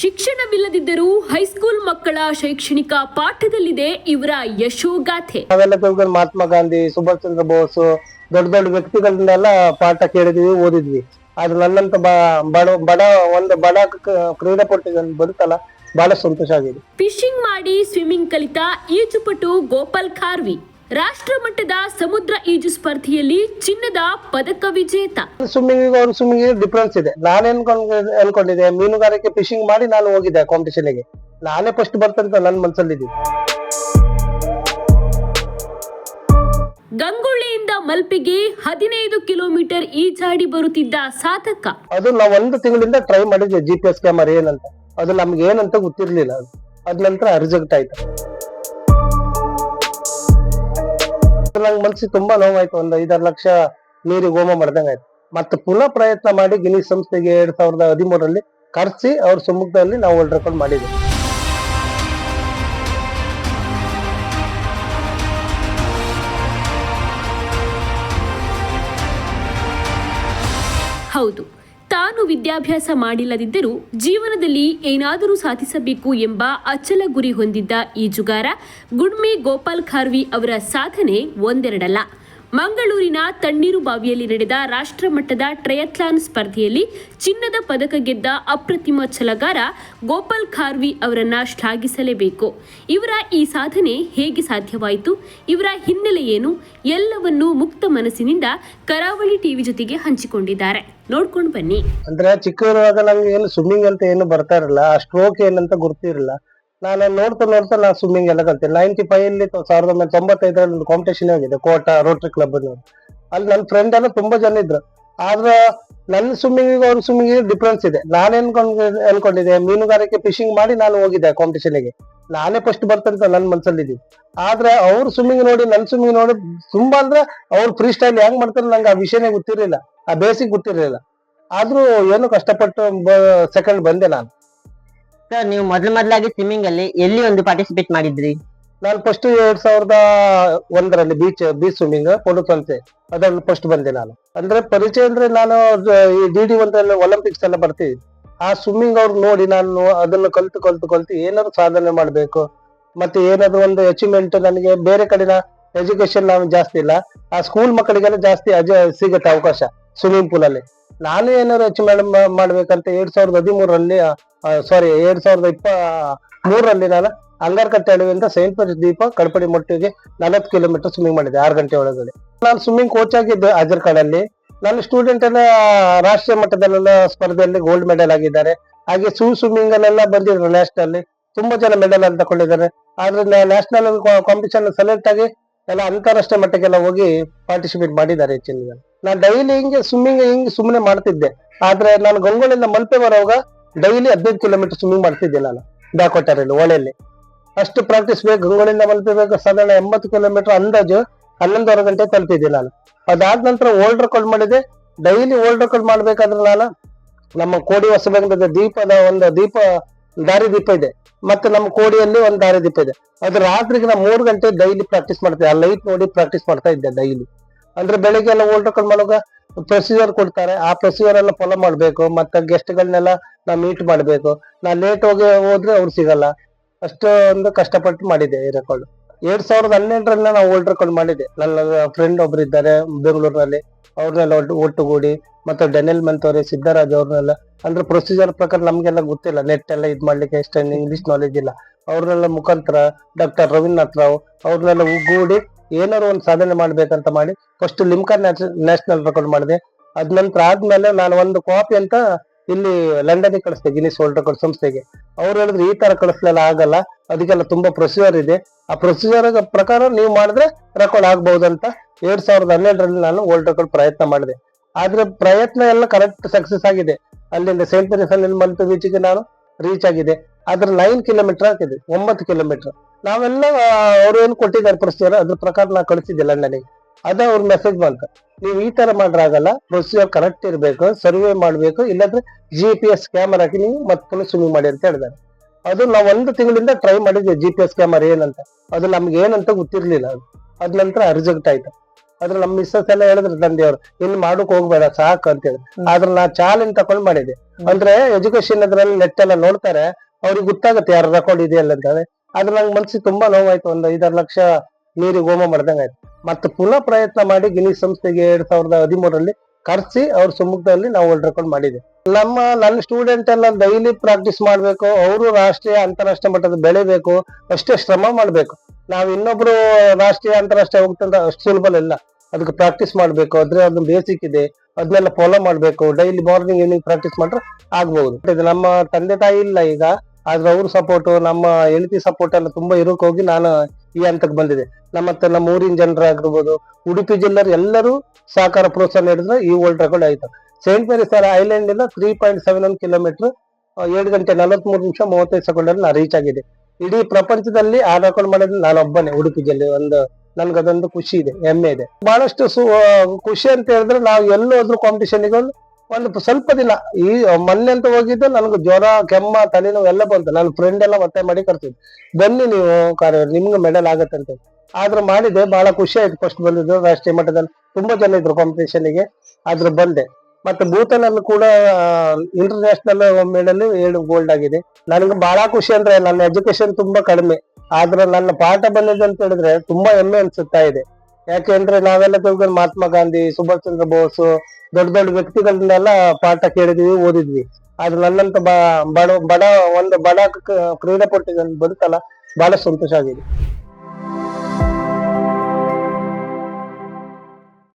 ಶಿಕ್ಷಣವಿಲ್ಲದಿದ್ದರೂ high school ಮಕ್ಕಳ ಶೈಕ್ಷಣಿಕ ಪಾಠದಲ್ಲಿದೆ ಇವರ ಯಶೋಗಾಥೆ. ನಾವೆಲ್ಲ ತಿಳ್ಕೊಂಡು ಮಹಾತ್ಮ ಗಾಂಧಿ ಸುಭಾಷ್ ಚಂದ್ರ ಬೋಸ್ ದೊಡ್ಡ ದೊಡ್ಡ ವ್ಯಕ್ತಿಗಳನ್ನೆಲ್ಲ ಪಾಠ ಕೇಳಿದ್ವಿ ಓದಿದ್ವಿ. ಆದ್ರೆ ನನ್ನಂತ ಬಡ ಬಡ ಒಂದು ಬಡ ಕ್ರೀಡಾಪಟು ಬರುತ್ತಲ್ಲ ಬಹಳ ಸಂತೋಷ ಆಗಿದೆ. ಫಿಶಿಂಗ್ ಮಾಡಿ ಸ್ವಿಮ್ಮಿಂಗ್ ಕಲಿತ ಈಜುಪಟು ಗೋಪಾಲ್ ಖಾರ್ವಿ. ರಾಷ್ಟ್ರ ಮಟ್ಟದ ಸಮುದ್ರ ಈಜು ಸ್ಪರ್ಧೆಯಲ್ಲಿ ಚಿನ್ನದ ಪದಕ ವಿಜೇತ. ಸ್ವಿಮ್ಮಿಂಗ್ ಅವ್ರ ಸ್ವಿಮ್ಮಿಂಗ್ ಡಿಫ್ರೆನ್ಸ್ ಇದೆ. ನಾನು ಅನ್ಕೊಂಡ್ ಅನ್ಕೊಂಡಿದ್ದೆ ಮೀನುಗಾರಿಕೆ ಫಿಶಿಂಗ್ ಮಾಡಿ ನಾನು ಹೋಗಿದ್ದೆ ಕಾಂಪಿಟೇಷನ್ಗೆ. ನಾನೇ ಫಸ್ಟ್ ಬರ್ತಂತ ನನ್ನ ಮನಸ್ಸಲ್ಲಿದ್ದೀನಿ ಗಂಗೊಳ್ಳಿಯಿಂದ ಮಲ್ಪಿಗೆ ಹದಿನೈದು ಕಿಲೋಮೀಟರ್ ಈಜಾಡಿ ಬರುತ್ತಿದ್ದ ಸಾಧಕ. ಅದು ನಾವು ಒಂದು ತಿಂಗಳಿಂದ ಟ್ರೈ ಮಾಡಿದ್ವಿ ಜಿ ಪಿ ಎಸ್ ಕ್ಯಾಮರಾ ಏನಂತ. ಅದು ನಮ್ಗೆ ಏನಂತ ಗೊತ್ತಿರ್ಲಿಲ್ಲ. ಅದು ಅದ್ ನಂತರ ರಿಜೆಕ್ಟ್ ಆಯ್ತು ನಂಗೆ ಮನ್ಸಿಗೆ ತುಂಬಾ ನೋವಾಯ್ತು. ಒಂದ್ ಐದಾರು ಲಕ್ಷ ನೀರಿಗೆ ಹೋಮ ಮಾಡ್ದಂಗೆ ಆಯ್ತು. ಮತ್ತೆ ಪುನಃ ಪ್ರಯತ್ನ ಮಾಡಿ ಗಿನಿ ಸಂಸ್ಥೆಗೆ ಎರಡ್ ಸಾವಿರದ ಹದಿಮೂರರಲ್ಲಿ ಕರೆಸಿ ಅವ್ರ ಸಮ್ಮುಖದಲ್ಲಿ ನಾವು ವರ್ಲ್ಡ್ ರೆಕಾರ್ಡ್ ಮಾಡಿದ್ವಿ. ಹೌದು. ವಿದ್ಯಾಭ್ಯಾಸ ಮಾಡಿಲ್ಲದಿದ್ದರೂ ಜೀವನದಲ್ಲಿ ಏನಾದರೂ ಸಾಧಿಸಬೇಕು ಎಂಬ ಅಚಲ ಗುರಿ ಹೊಂದಿದ್ದ ಈಜುಗಾರ ಗುಡ್ಮಿ ಗೋಪಾಲ್ ಖಾರ್ವಿ ಅವರ ಸಾಧನೆ ಒಂದೆರಡಲ್ಲ. ಮಂಗಳೂರಿನ ತಣ್ಣೀರು ಬಾವಿಯಲ್ಲಿ ನಡೆದ ರಾಷ್ಟ್ರಮಟ್ಟದ ಟ್ರಯಥ್ಲಾನ್ ಸ್ಪರ್ಧೆಯಲ್ಲಿ ಚಿನ್ನದ ಪದಕ ಗೆದ್ದ ಅಪ್ರತಿಮ ಛಲಗಾರ ಗೋಪಾಲ್ ಖಾರ್ವಿ ಅವರನ್ನ ಶ್ಲಾಘಿಸಲೇಬೇಕು. ಇವರ ಈ ಸಾಧನೆ ಹೇಗೆ ಸಾಧ್ಯವಾಯಿತು? ಇವರ ಹಿನ್ನೆಲೆ ಏನು? ಎಲ್ಲವನ್ನೂ ಮುಕ್ತ ಮನಸ್ಸಿನಿಂದ ಕರಾವಳಿ ಟಿವಿ ಜೊತೆಗೆ ಹಂಚಿಕೊಂಡಿದ್ದಾರೆ. ನೋಡ್ಕೊಂಡು ಬನ್ನಿ. ಅಂದ್ರೆ ಚಿಕ್ಕವರುವಾಗ ನಂಗೆ ಏನು ಸ್ವಿಮ್ಮಿಂಗ್ ಅಂತ ಏನು ಬರ್ತಾ ಇರಲ್ಲ, ಆ ಸ್ಟ್ರೋಕ್ ಏನಂತ ಗೊತ್ತಿರಲಿಲ್ಲ ನಾನು ನೋಡ್ತಾ ನೋಡ್ತಾ ನಾನು ಸ್ವಿಮ್ಮಿಂಗ್ ಎಲ್ಲ ಕಲ್ತೆ. ನೈನ್ಟಿ ಫೈವ್ ಅಲ್ಲಿ ಸಾವಿರದ ಒಂಬೈನೂರ ತೊಂಬತ್ತೈದರಲ್ಲಿ ಒಂದು ಕಾಂಪಿಟೇಷನ್ ಆಗಿದೆ, ಕೋಟ ರೋಟ್ರಿ ಕ್ಲಬ್ ಅಲ್ಲಿ ನನ್ನ ಫ್ರೆಂಡ್ ಎಲ್ಲ ತುಂಬಾ ಜನ ಇದ್ರು. ಆದ್ರೆ ನನ್ನ ಸ್ವಿಮ್ಮಿಂಗ್ ಅವ್ರ ಸ್ವಿಮ್ಮಿಂಗ್ ಡಿಫ್ರೆನ್ಸ್ ಇದೆ. ನಾನು ಅನ್ಕೊಂಡ್ ಅನ್ಕೊಂಡಿದ್ದೆ ಮೀನುಗಾರಿಕೆ ಫಿಶಿಂಗ್ ಮಾಡಿ ನಾನು ಹೋಗಿದ್ದೆ ಕಾಂಪಿಟೇಷನ್ಗೆ. ನಾನೇ ಫಸ್ಟ್ ಬರ್ತಂತ ನನ್ನ ಮನ್ಸಲ್ಲಿದೆ ಆದ್ರೆ ಅವ್ರ ಸ್ವಿಮ್ಮಿಂಗ್ ನೋಡಿ ನನ್ನ ಸ್ವಿಮ್ಮಿಂಗ್ ನೋಡಿ ತುಂಬಾ ಅಂದ್ರೆ ಅವ್ರ ಫ್ರೀ ಸ್ಟೈಲ್ ಹೆಂಗ್ ಮಾಡ್ತಾರೆ ನಂಗೆ ಆ ವಿಷಯನೇ ಗೊತ್ತಿರಲಿಲ್ಲ. ಆ ಬೇಸಿಕ್ ಗೊತ್ತಿರಲಿಲ್ಲ. ಆದ್ರೂ ಏನು ಕಷ್ಟಪಟ್ಟು ಸೆಕೆಂಡ್ ಬಂದೆ ನಾನು. ಸರ್ ನೀವು ಮೊದಲು ಮೊದಲಾಗಿ ಸ್ವಿಮ್ಮಿಂಗ್ ಅಲ್ಲಿ ಎಲ್ಲಿ ಒಂದು ಪಾರ್ಟಿಸಿಪೇಟ್ ಮಾಡಿದ್ರಿ? ನಾನು ಫಸ್ಟ್ ಎರಡ್ ಸಾವಿರದ ಒಂದರಲ್ಲಿ ಬೀಚ್ ಬೀಚ್ ಸ್ವಿಮ್ಮಿಂಗ್ ಪೊಡುತಂತೆ ಅದ್ರಲ್ಲಿ ಫಸ್ಟ್ ಬಂದೆ ನಾನು. ಅಂದ್ರೆ ಪರಿಚಯ ಅಂದ್ರೆ ನಾನು ಈ ಡಿ ಡಿ ಒಂದ್ರಲ್ಲಿ ಒಲಿಂಪಿಕ್ಸ್ ಎಲ್ಲ ಬರ್ತೀವಿ. ಆ ಸ್ವಿಮ್ಮಿಂಗ್ ಅವ್ರು ನೋಡಿ ನಾನು ಅದನ್ನ ಕಲ್ತು ಕಲ್ತು ಕಲ್ತು ಏನಾದ್ರು ಸಾಧನೆ ಮಾಡ್ಬೇಕು. ಮತ್ತೆ ಏನಾದ್ರು ಒಂದು ಅಚೀವ್ಮೆಂಟ್ ನನಗೆ ಬೇರೆ ಕಡೆನ ಎಜುಕೇಶನ್ ನಾವು ಜಾಸ್ತಿ ಇಲ್ಲ. ಆ ಸ್ಕೂಲ್ ಮಕ್ಕಳಿಗೆಲ್ಲ ಜಾಸ್ತಿ ಅಜ ಸಿಗುತ್ತೆ ಅವಕಾಶ ಸ್ವಿಮ್ಮಿಂಗ್ ಪೂಲ್ ಅಲ್ಲಿ. ನಾನು ಏನಾದ್ರು ಹೆಚ್ಚು ಮಾಡ್ಬೇಕಂತ ಎರಡ್ ಸಾವಿರದ ಹದಿಮೂರರಲ್ಲಿ ಸಾರಿ ಎರಡ್ ಸಾವಿರದ ಇಪ್ಪ ಮೂರರಲ್ಲಿ ನಾನು ಅಂಗಾರಕಟ್ಟೆ ಅಡವಿಯಿಂದ ಸೈಂಟ್ ಪೀಟರ್ಸ್ ದೀಪ ಕಡಪಡಿ ಮೊಟ್ಟಿಗೆ ನಲವತ್ತು ಕಿಲೋಮೀಟರ್ ಸ್ವಿಮ್ಮಿಂಗ್ ಮಾಡಿದೆ, ಆರು ಗಂಟೆ ಒಳಗಡೆ. ನಾನು ಸ್ವಿಮ್ಮಿಂಗ್ ಕೋಚ್ ಆಗಿದ್ದೆ ಅಜರ್ಕಾಡಲ್ಲಿ ನನ್ನ ಸ್ಟೂಡೆಂಟ್ ಎಲ್ಲ ರಾಷ್ಟ್ರೀಯ ಮಟ್ಟದಲ್ಲೆಲ್ಲ ಸ್ಪರ್ಧೆಯಲ್ಲಿ ಗೋಲ್ಡ್ ಮೆಡಲ್ ಆಗಿದ್ದಾರೆ. ಹಾಗೆ ಸೂ ಸ್ವಿಮ್ಮಿಂಗ್ ಅಲ್ಲೆಲ್ಲ ಬಂದಿದ್ರು ನ್ಯಾಷನಲ್ ತುಂಬಾ ಜನ ಮೆಡಲ್ ಅಂತ ತಗೊಂಡಿದ್ದಾರೆ ಆದ್ರೆ ನ್ಯಾಷನಲ್ ಕಾಂಪಿಟೇಷನ್ ಸೆಲೆಕ್ಟ್ ಆಗಿ ಎಲ್ಲ ಅಂತಾರಾಷ್ಟ್ರೀಯ ಮಟ್ಟಕ್ಕೆಲ್ಲ ಹೋಗಿ ಪಾರ್ಟಿಸಿಪೇಟ್ ಮಾಡಿದ್ದಾರೆ ಹೆಚ್ಚಿನ ಜನ ನಾನು ಡೈಲಿ ಹಿಂಗೆ ಸ್ವಿಮ್ಮಿಂಗ್ ಹಿಂಗೆ ಸುಮ್ಮನೆ ಮಾಡ್ತಿದ್ದೆ. ಆದ್ರೆ ನಾನು ಗಂಗೋಳಿಂದ ಮಲ್ಪೆ ಬರೋವಾಗ ಡೈಲಿ ಹದಿನೈದು ಕಿಲೋಮೀಟರ್ ಸ್ವಿಮ್ಮಿಂಗ್ ಮಾಡ್ತಿದ್ದೆ ನಾನು ಬ್ಯಾಕ್ವಾಟರಲ್ಲಿ ಹೊಳೆಯಲ್ಲಿ ಅಷ್ಟು ಪ್ರಾಕ್ಟೀಸ್ ಬೇಕು, ಗಂಗೋಳಿಂದ ಮಲ್ಪೆ ಬೇಕು, ಸಾಧಾರಣ ಎಂಬತ್ತು ಕಿಲೋಮೀಟರ್ ಅಂದಾಜು ಹನ್ನೊಂದುವರೆ ಗಂಟೆ ತಲುಪಿದ್ದೆ ನಾನು. ಅದಾದ ನಂತರ ಓಲ್ಡ್ ರೆಕಾರ್ಡ್ ಮಾಡಿದೆ. ಡೈಲಿ ಓಲ್ಡ್ ರೆಕಾರ್ಡ್ ಮಾಡ್ಬೇಕಾದ್ರೆ ನಾನು ನಮ್ಮ ಕೋಡಿ ಹೊಸಬೇಕಂತ ದೀಪದ ಒಂದು ದೀಪ ದಾರಿ ದೀಪ ಇದೆ. ಮತ್ತೆ ನಮ್ಮ ಕೋಡಿಯಲ್ಲಿ ಒಂದು ದಾರಿ ದೀಪ ಇದೆ. ಅದು ರಾತ್ರಿಗೆ ನಾವು ಮೂರು ಗಂಟೆ ಡೈಲಿ ಪ್ರಾಕ್ಟೀಸ್ ಮಾಡ್ತೇವೆ. ಆ ಲೈಟ್ ನೋಡಿ ಪ್ರಾಕ್ಟೀಸ್ ಮಾಡ್ತಾ ಇದ್ದೆ ಡೈಲಿ. ಅಂದ್ರೆ ಬೆಳಿಗ್ಗೆ ಎಲ್ಲ ಓಲ್ಡ್ ರೆಕಾರ್ಡ್ ಮಾಡುವಾಗ ಪ್ರೊಸೀಜರ್ ಕೊಡ್ತಾರೆ. ಆ ಪ್ರೊಸೀಜರ್ ಎಲ್ಲ ಫಾಲೋ ಮಾಡ್ಬೇಕು. ಮತ್ತೆ ಗೆಸ್ಟ್ ಗಳನ್ನೆಲ್ಲ ನಾ ಮೀಟ್ ಮಾಡ್ಬೇಕು. ನಾ ಲೇಟ್ ಹೋಗಿ ಹೋದ್ರೆ ಅವ್ರು ಸಿಗಲ್ಲ. ಅಷ್ಟೊಂದು ಕಷ್ಟಪಟ್ಟು ಮಾಡಿದೆ ಈ ರೆಕಾರ್ಡ್ ಎರಡ್ ಸಾವಿರದ ಹನ್ನೆರಡರಲ್ಲಿ ನಾವು ಓಲ್ಡ್ ರೆಕಾರ್ಡ್ ಮಾಡಿದ್ದೆ ನನ್ನ ಫ್ರೆಂಡ್ ಒಬ್ರು ಇದ್ದಾರೆ, ಬೆಂಗಳೂರಿನಲ್ಲಿ. ಅವ್ರನ್ನೆಲ್ಲ ಒಟ್ಟು, ಒಟ್ಟುಗೂಡಿ, ಮತ್ತೆ ಡೆನಿಲ್ ಮಂತವ್ರೆ ಸಿದ್ದರಾಜ್ ಅವ್ರನ್ನೆಲ್ಲ, ಅಂದ್ರೆ ಪ್ರೊಸೀಜರ್ ಪ್ರಕಾರ ನಮ್ಗೆಲ್ಲ ಗೊತ್ತಿಲ್ಲ. ನೆಟ್ ಎಲ್ಲ ಇದ್ ಮಾಡ್ಲಿಕ್ಕೆ ಎಷ್ಟೊಂದು ಇಂಗ್ಲಿಷ್ ನಾಲೆಜ್ ಇಲ್ಲ. ಅವ್ರನ್ನೆಲ್ಲ ಮುಖಾಂತರ ಡಾಕ್ಟರ್ ರವೀಂದ್ರನಾಥ್ ರಾವ್ ಅವ್ರನ್ನೆಲ್ಲ ಒಗ್ಗೂಡಿ ಏನಾರು ಒಂದು ಸಾಧನೆ ಮಾಡ್ಬೇಕಂತ ಮಾಡಿ ಫಸ್ಟ್ ಲಿಮ್ಕಾ ನ್ಯಾಷನಲ್ ರೆಕಾರ್ಡ್ ಮಾಡಿದೆ. ಅದ್ ನಂತರ ಆದ್ಮೇಲೆ ನಾನು ಒಂದು ಕಾಪಿ ಅಂತ ಇಲ್ಲಿ ಲಂಡನ್ ಕಳಿಸ್ದೆ ಗಿನಿಸ್ ವರ್ಲ್ಡ್ ರೆಕಾರ್ಡ್ ಸಂಸ್ಥೆಗೆ. ಅವ್ರು ಹೇಳಿದ್ರು, ಈ ತರ ಕಳಿಸ್ಲೆಲ್ಲ, ಆಗಲ್ಲ. ಅದಕ್ಕೆಲ್ಲ ತುಂಬಾ ಪ್ರೊಸೀಜರ್ ಇದೆ. ಆ ಪ್ರೊಸೀಜರ್ ಪ್ರಕಾರ ನೀವು ಮಾಡಿದ್ರೆ ರೆಕಾರ್ಡ್ ಆಗ್ಬಹುದಂತ ಎರಡ್ ಸಾವಿರದ ಹನ್ನೆರಡರಲ್ಲಿ ನಾನು ವರ್ಲ್ಡ್ ರೆಕಾರ್ಡ್ ಪ್ರಯತ್ನ ಮಾಡಿದೆ. ಆದ್ರೆ ಪ್ರಯತ್ನ ಎಲ್ಲ ಕರೆಕ್ಟ್ ಸಕ್ಸಸ್ ಆಗಿದೆ. ಅಲ್ಲಿಂದ ಸೇಂಟ್ ಮಲ್ಪೆ ಬೀಚ್ಗೆ ನಾನು ರೀಚ್ ಆಗಿದೆ ಆದ್ರೆ ನೈನ್ ಕಿಲೋಮೀಟರ್ ಆಗಿದೆ ಒಂಬತ್ತು ಕಿಲೋಮೀಟರ್ ನಾವೆಲ್ಲ ಅವ್ರು ಏನ್ ಕೊಟ್ಟಿದ್ದಾರೆ ಪ್ರೊಸೀಜರ್ ಅದ್ರ ಪ್ರಕಾರ ನಾ ಕಳಿಸಿದ್ದೆ ಲಂಡನ್ಗೆ. ಅದ ಅವ್ರ ಮೆಸೇಜ್ ಬಂತ. ನೀವು ಈ ತರ ಮಾಡ್ರಾಗಲ್ಲ ಪ್ರೊಸೀಜರ್ ಕರೆಕ್ಟ್ ಇರಬೇಕು ಸರ್ವೆ ಮಾಡ್ಬೇಕು, ಇಲ್ಲಾಂದ್ರೆ ಜಿ ಪಿ ಎಸ್ ಕ್ಯಾಮರಾ ಹಾಕಿ ನೀವು ಮತ್ತೆ ಸ್ವಿಮ್ಮಿಂಗ್ ಮಾಡಿ ಅಂತ ಹೇಳಿದ್ದಾರೆ ಅದು ನಾವು ಒಂದು ತಿಂಗಳಿಂದ ಟ್ರೈ ಮಾಡಿದ್ವಿ ಜಿ ಪಿ ಎಸ್ ಕ್ಯಾಮರಾ ಏನಂತ. ಅದು ನಮ್ಗೆ ಏನಂತ ಗೊತ್ತಿರ್ಲಿಲ್ಲ ಅದು. ಅದ್ ನಂತರ ರಿಜೆಕ್ಟ್ ಆಯ್ತು. ಆದ್ರೆ ನಮ್ಮ ಮಿಸ್ಸಸ್ ಎಲ್ಲ ಹೇಳಿದ್ರು ತಂದೆಯವರು ಇನ್ ಮಾಡಕ್ ಹೋಗ್ಬೇಡ, ಸಾಕು ಅಂತೇಳಿ ಆದ್ರೆ ನಾ ಚಾಲೆಂಜ್ ತಕೊಂಡ್ ಮಾಡಿದೆ. ಅಂದ್ರೆ ಎಜುಕೇಶನ್ ಅದ್ರಲ್ಲಿ ನೆಟ್ ಎಲ್ಲ ನೋಡ್ತಾರೆ, ಅವ್ರಿಗೆ ಗೊತ್ತಾಗುತ್ತೆ ಯಾರು ರೆಕಾರ್ಡ್ ಇದೆಯಲ್ಲ ಅಂತ ಹೇಳಿ. ಆದ್ರೆ ನಂಗೆ ಮನ್ಸಿಗೆ ತುಂಬಾ ನೋವಾಯ್ತು. ಒಂದು ಐದಾರು ಲಕ್ಷ ನೀರಿಗೆ ಹೋಮ ಮಾಡ್ದಂಗ ಆಯ್ತು. ಮತ್ತೆ ಪುನಃ ಪ್ರಯತ್ನ ಮಾಡಿ ಗಿನಿ ಸಂಸ್ಥೆಗೆ ಎರಡ್ ಸಾವಿರದ ಹದಿಮೂರರಲ್ಲಿ ಕರ್ಸಿ ಅವ್ರ ಸಮ್ಮುಖದಲ್ಲಿ ನಾವು ವರ್ಲ್ಡ್ ರೆಕಾರ್ಡ್ ಮಾಡಿದೆ ನಮ್ಮ, ನನ್ನ ಸ್ಟೂಡೆಂಟ್ ಎಲ್ಲ ಡೈಲಿ ಪ್ರಾಕ್ಟೀಸ್ ಮಾಡ್ಬೇಕು, ಅವರು ರಾಷ್ಟ್ರೀಯ ಅಂತಾರಾಷ್ಟ್ರೀಯ ಮಟ್ಟದ ಬೆಳಿಬೇಕು, ಅಷ್ಟೇ ಶ್ರಮ ಮಾಡ್ಬೇಕು. ನಾವ್ ಇನ್ನೊಬ್ರು ರಾಷ್ಟ್ರೀಯ ಅಂತಾರಾಷ್ಟ್ರೀಯ ಹೋಗ್ತಂತ ಅಷ್ಟು ಸುಲಭ ಇಲ್ಲ ಅದಕ್ಕೆ ಪ್ರಾಕ್ಟೀಸ್ ಮಾಡ್ಬೇಕು ಅದ್ರ ಅದನ್ನ ಬೇಸಿಕ್ ಇದೆ. ಅದನ್ನೆಲ್ಲ ಫಾಲೋ ಮಾಡ್ಬೇಕು ಡೈಲಿ ಮಾರ್ನಿಂಗ್ ಈವ್ನಿಂಗ್ ಪ್ರಾಕ್ಟೀಸ್ ಮಾಡ್ರೆ ಆಗ್ಬಹುದು ಇದು ನಮ್ಮ ತಂದೆ ತಾಯಿ ಇಲ್ಲ ಈಗ, ಆದ್ರೆ ಅವ್ರ ಸಪೋರ್ಟ್ ನಮ್ಮ ಹೆಂಡತಿ ಸಪೋರ್ಟ್ ಎಲ್ಲ ತುಂಬಾ ಇರೋಕೆ ಹೋಗಿ ನಾನು ಈ ಹಂತಕ್ಕೆ ಬಂದಿದೆ. ನಮ್ಮ ಮತ್ತೆ ನಮ್ಮ ಊರಿನ ಜನರಾಗಿರ್ಬೋದು, ಉಡುಪಿ ಜಿಲ್ಲೆಯರು ಎಲ್ಲರೂ ಸಹಕಾರ ಪ್ರೋತ್ಸಾಹ ನೀಡಿದ್ರೆ ಈ ವರ್ಲ್ಡ್ ರೆಕಾರ್ಡ್ ಆಯ್ತು. ಸೇಂಟ್ ಮೇರಿಸ್ ಐಲ್ಯಾಂಡ್ ಇಂದ three point seven one kilometre ಏಳು ಗಂಟೆ ನಲವತ್ಮೂರು ನಿಮಿಷ ಮೂವತ್ತೈದು ಸೆಕೆಂಡ್ ಅಲ್ಲಿ ನಾ ರೀಚ್ ಆಗಿದೆ. ಇಡೀ ಪ್ರಪಂಚದಲ್ಲಿ ಆ ರೆಕಾರ್ಡ್ ಮಾಡಿದ್ರೆ ನಾನೊಬ್ಬನೇ ಉಡುಪಿ ಜಿಲ್ಲೆ, ಒಂದು ನನ್ಗದೊಂದು ಖುಷಿ ಇದೆ, ಹೆಮ್ಮೆ ಇದೆ. ಬಹಳಷ್ಟು ಖುಷಿ ಅಂತ ಹೇಳಿದ್ರೆ ನಾವು ಎಲ್ಲೋದ್ರು ಕಾಂಪಿಟೇಷನ್ಗೆ ಒಂದು ಸ್ವಲ್ಪ ದಿನ ಈ ಮೊನ್ನೆ ಅಂತ ಹೋಗಿದ್ದು ನನಗೆ ಜ್ವರ, ಕೆಮ್ಮ ತಲೆನೋವು ಎಲ್ಲ ಬಂತು. ನನ್ನ ಫ್ರೆಂಡ್ ಎಲ್ಲ ಮತ್ತೆ ಮಾಡಿ ಕರ್ತಿದ್ದೆ ಬನ್ನಿ ನೀವು, ಕಾರ್ಯ, ನಿಮ್ಗೆ ಮೆಡಲ್ ಆಗತ್ತೆ ಅಂತ ಆದ್ರೆ ಮಾಡಿದೆ ಬಹಳ ಖುಷಿ ಆಯ್ತು ಫಸ್ಟ್ ಬಂದಿದ್ದು. ರಾಷ್ಟ್ರೀಯ ಮಟ್ಟದಲ್ಲಿ ತುಂಬಾ ಜನ ಇದ್ರು ಕಾಂಪಿಟೇಷನ್ಗೆ. ಆದ್ರೆ ಬಂದೆ. ಮತ್ತೆ ಭೂತಾನ್ ಅಲ್ಲಿ ಕೂಡ ಇಂಟರ್ನ್ಯಾಷನಲ್ ಮೆಡಲ್ ಏಳು ಗೋಲ್ಡ್ ಆಗಿದೆ. ನನಗೆ ಬಹಳ ಖುಷಿ ಅಂದ್ರೆ ನನ್ನ ಎಜುಕೇಶನ್ ತುಂಬಾ ಕಡಿಮೆ. ಆದ್ರೆ ನನ್ನ ಪಾಠ ಬಂದಿದೆ ಅಂತ ಹೇಳಿದ್ರೆ ತುಂಬಾ ಹೆಮ್ಮೆ ಅನ್ಸುತ್ತಾ ಇದೆ. ಯಾಕೆಂದ್ರೆ ನಾವೆಲ್ಲ ತಿಳ್ಕೊಂಡು ಮಹಾತ್ಮ ಗಾಂಧಿ, ಸುಭಾಷ್ ಚಂದ್ರ ಬೋಸ್ ದೊಡ್ಡ ದೊಡ್ಡ ವ್ಯಕ್ತಿಗಳನ್ನೆಲ್ಲ ಪಾಠ ಕೇಳಿದ್ವಿ, ಓದಿದ್ವಿ. ಆದ್ರೆ ನನ್ನಂತ ಬಡ ಬಡ ಒಂದು ಬಡ ಕ್ರೀಡಾಪಟು ಬದುಕಲ್ಲ, ಬಹಳ ಸಂತೋಷ ಆಗಿದೆ.